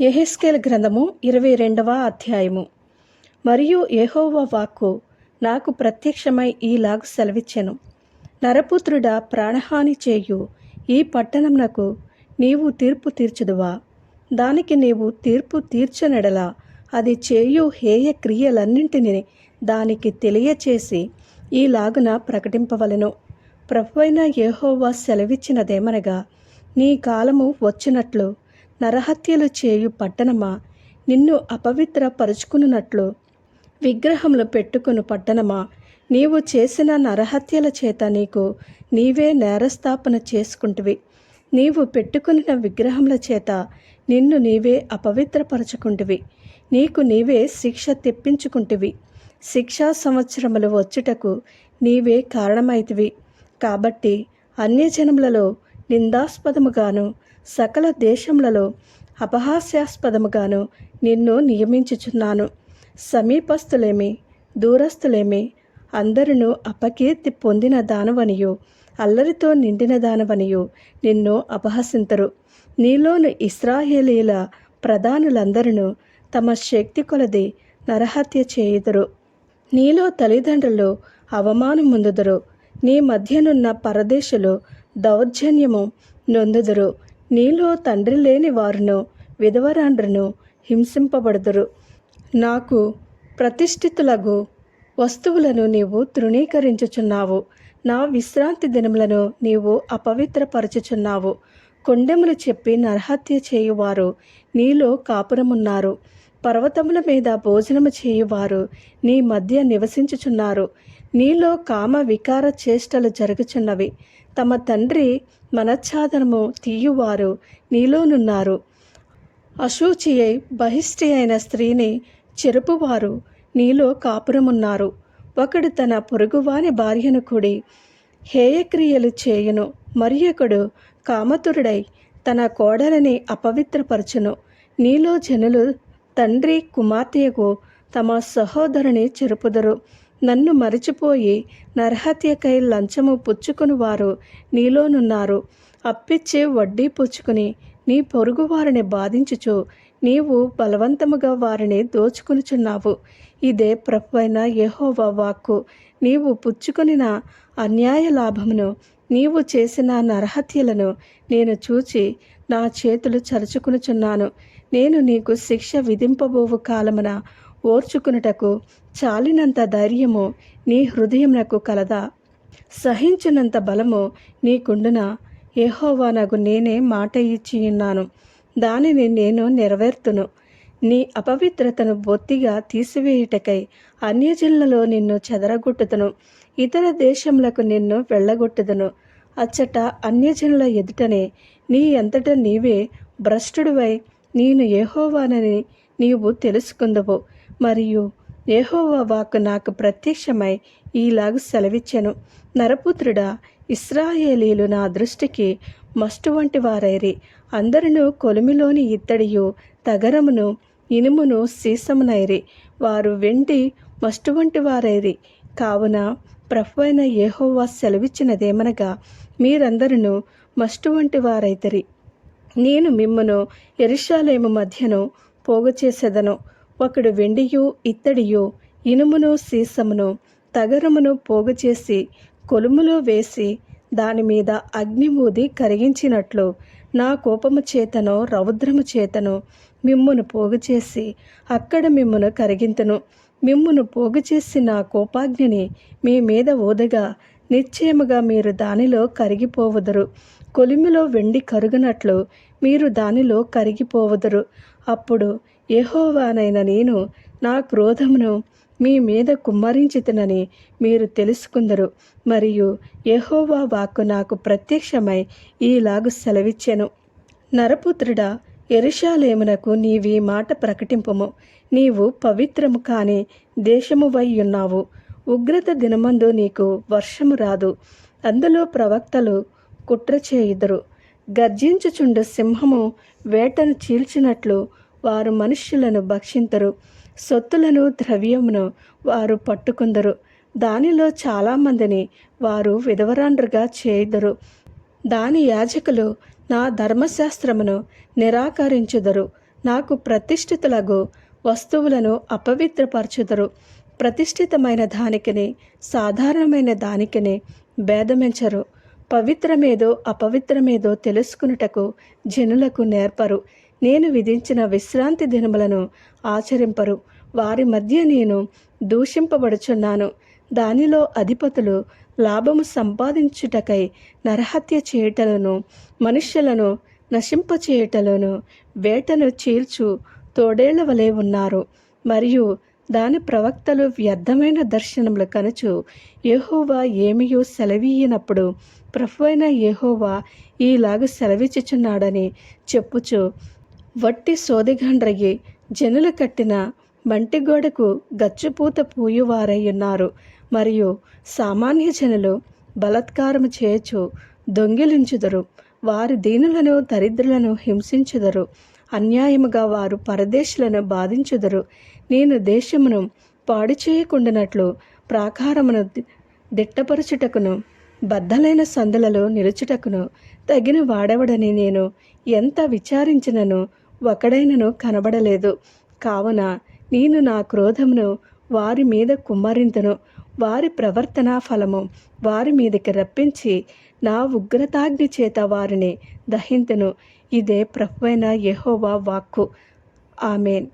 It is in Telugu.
ఎహెస్కేల్ గ్రంథము ఇరవై రెండవ అధ్యాయము. మరియు యహోవ వాక్కు నాకు ప్రత్యక్షమై ఈలాగు సెలవిచ్చెను. నరపుత్రుడా ప్రాణహాని చేయు. ఈ పట్టణంనకు నీవు తీర్పు తీర్చుదువా? దానికి నీవు తీర్పు తీర్చనెడల. అది చేయు హేయ క్రియలన్నింటినీ దానికి తెలియచేసి ఈలాగున ప్రకటింపవలెను. ప్రభువైన యెహోవా సెలవిచ్చినదేమనగా నీ కాలము వచ్చినట్లు నరహత్యలు చేయు పట్టణమా? నిన్ను అపవిత్ర పరుచుకున్నట్లు విగ్రహములు పెట్టుకుని పట్టణమా? నీవు చేసిన నరహత్యల చేత నీకు నీవే నేరస్థాపన చేసుకుంటువి. నీవు పెట్టుకున్న విగ్రహముల చేత నిన్ను నీవే అపవిత్రపరచుకుంటువి. నీకు నీవే శిక్ష తెప్పించుకుంటువి. శిక్షా సంవత్సరములు వచ్చుటకు నీవే కారణమైతివి. కాబట్టి అన్యజనములలో నిందాస్పదముగాను సకల దేశములలో అపహాస్యాస్పదముగాను నిన్ను నియమించుచున్నాను. సమీపస్థులేమి దూరస్థులేమి అందరును అపకీర్తి పొందిన దానవనియు అల్లరితో నిండిన దానవనియు నిన్ను అపహసింతరు. నీలోని ఇస్రాయేలీల ప్రధానులందరూ తమ శక్తి కొలది నరహత్య చేయుదురు. నీలో తల్లిదండ్రులు అవమానం ముందుదురు నీ మధ్యనున్న పరదేశులు దౌర్జన్యము నొందుదురు. నీలో తండ్రి లేని వారును విధవరాండ్రును హింసింపబడుదురు. నాకు ప్రతిష్ఠితులకు వస్తువులను నీవు తృణీకరించుచున్నావు. నా విశ్రాంతి దినములను నీవు అపవిత్రపరచుచున్నావు. కొండెములు చెప్పి నరహత్య చేయువారు నీలో కాపురమున్నారు. పర్వతముల మీద భోజనము చేయువారు నీ మధ్య నివసించుచున్నారు. నీలో కామ వికార చేష్టలు జరుగుచున్నవి. తమ తండ్రి మనచ్ఛాదనము తీయువారు నీలోనున్నారు. అశూచి అయి బహిష్టి అయిన స్త్రీని చెరుపువారు నీలో కాపురమున్నారు. ఒకడు తన పొరుగువాని భార్యను కూడి హేయక్రియలు చేయును. మరి ఒకడు కామతురుడై తన కోడలని అపవిత్రపరచును. నీలో జనులు తండ్రి కుమార్తెకు తమ సహోదరుని చెరుపుదరు. నన్ను మరిచిపోయి నరహత్యకై లంచము పుచ్చుకుని వారు నీలోనున్నారు. అప్పిచ్చే వడ్డీ పుచ్చుకుని నీ పొరుగు వారిని బాధించుచు నీవు బలవంతముగా వారిని దోచుకునిచున్నావు. ఇదే ప్రభువైన యహోవా వాక్కు. నీవు పుచ్చుకొనిన అన్యాయ లాభమును నీవు చేసిన నరహత్యలను నేను చూచి నా చేతులు చరుచుకునుచున్నాను. నేను నీకు శిక్ష విధింపబోవు కాలమున ఓర్చుకునుటకు చాలినంత ధైర్యము నీ హృదయమునకు కలదా. సహించినంత బలము నీకుండున? యెహోవానగు నేనే మాట ఇచ్చి ఉన్నాను. దానిని నేను నెరవేర్తును. నీ అపవిత్రతను బొత్తిగా తీసివేయుటకై అన్యజనులలో నిన్ను చెదరగొట్టుదును. ఇతర దేశములకు నిన్ను వెళ్ళగొట్టుదును. అచ్చట అన్యజనుల ఎదుటనే నీ ఎంతట నీవే భ్రష్టుడివై నేను ఏహోవానని నీవు తెలుసుకుందవు. మరియు ఏహోవా వాక్కు నాకు ప్రత్యక్షమై ఈలాగు సెలవిచ్చెను. నరపుత్రుడా ఇస్రాయేలీలు నా దృష్టికి మస్టు వంటి వారైరి అందరును కొలిమిలోని ఇత్తడియు తగరమును ఇనుమును సీసమునైరి. వారు వెండి మస్టు వంటి వారైరి కావున ప్రభువైన యెహోవా సెలవిచ్చినదేమనగా మీరందరూ మస్టు వంటి వారైతరి నేను మిమ్మును ఎరుషాలేము మధ్యను పోగు చేసేదను ఒకడు వెండియు ఇత్తడియు ఇనుమును సీసమును తగరమును పోగు చేసి కొలుములో వేసి దాని మీద కరిగించినట్లు నా కోపము చేతను రౌద్రము చేతను మిమ్మును పోగు చేసి అక్కడ మిమ్మును కరిగింతును. మిమ్మును పోగు చేసి నా కోపాగ్నిని మీ మీద ఊదగా నిశ్చయముగా మీరు దానిలో కరిగిపోవుదురు. కొలిమిలో వెండి కరుగునట్లు మీరు దానిలో కరిగిపోవదురు. అప్పుడు యెహోవానైన నేను నా క్రోధమును మీ మీద కుమ్మరించితనని మీరు తెలుసుకుందరు. మరియు యెహోవా వాక్కు నాకు ప్రత్యక్షమై ఈలాగు సెలవిచ్చెను. నరపుత్రుడా ఎరుషాలేమునకు నీవి మాట ప్రకటింపుము. నీవు పవిత్రము కాని దేశము వై ఉన్నావు. ఉగ్రత దినమందు నీకు వర్షము రాదు. అందులో ప్రవక్తలు కుట్ర చేయుదురు. గర్జించుచుండు సింహము వేటను చీల్చినట్లు వారు మనుష్యులను భక్షింతరు. సొత్తులను ద్రవ్యమును వారు పట్టుకుందరు. దానిలో చాలామందిని వారు విధవరాండ్రుగా చేయుదురు. దాని యాజకులు నా ధర్మశాస్త్రమును నిరాకరించుదరు. నాకు ప్రతిష్ఠితులగు వస్తువులను అపవిత్రపరచుదరు. ప్రతిష్ఠితమైన దానికిని సాధారణమైన దానికిని భేదమించరు. పవిత్రమేదో అపవిత్రమేదో తెలుసుకునుటకు జనులకు నేర్పరు. నేను విధించిన విశ్రాంతి దినములను ఆచరింపరు. వారి మధ్య నేను దూషింపబడుచున్నాను. దానిలో అధిపతులు లాభము సంపాదించుటకై నరహత్య చేయుటలను మనుష్యులను నశింపచేయుటలను వేటను చీల్చు తోడేళ్ళ వలె ఉన్నారు. మరియు దాని ప్రవక్తలు వ్యర్థమైన దర్శనములు కనుచు ఏహోవా ఏమియో సెలవీయనప్పుడు ప్రభువైన యెహోవా ఈలాగ సెలవిచ్చుచున్నాడని చెప్పుచు వట్టి సోదిగండ్రయ్యి జనులు కట్టిన మంటి గోడకు గచ్చుపూత పూయువారయ్యున్నారు మరియు సామాన్య జనులు బలత్కారము చేయచు దొంగిలించుదరు. వారి దీనులను దరిద్రులను హింసించుదరు. అన్యాయముగా వారు పరదేశులను బాధించుదరు. నేను దేశమును పాడు చేయకుండానట్లు ప్రాకారమును దిట్టపరచుటకును బద్దలైన సందులలో నిలుచుటకును తగిన వాడవడని నేను ఎంత విచారించినను ఒకడైనను కనబడలేదు. కావున నేను నా క్రోధమును వారి మీద కుమ్మరింతను. వారి ప్రవర్తన ఫలము వారి మీదకి రప్పించి నా ఉగ్రతాగ్ని చేత వారిని దహింతును. ఇదే ప్రభువైన యెహోవా వాక్కు. ఆమెన్.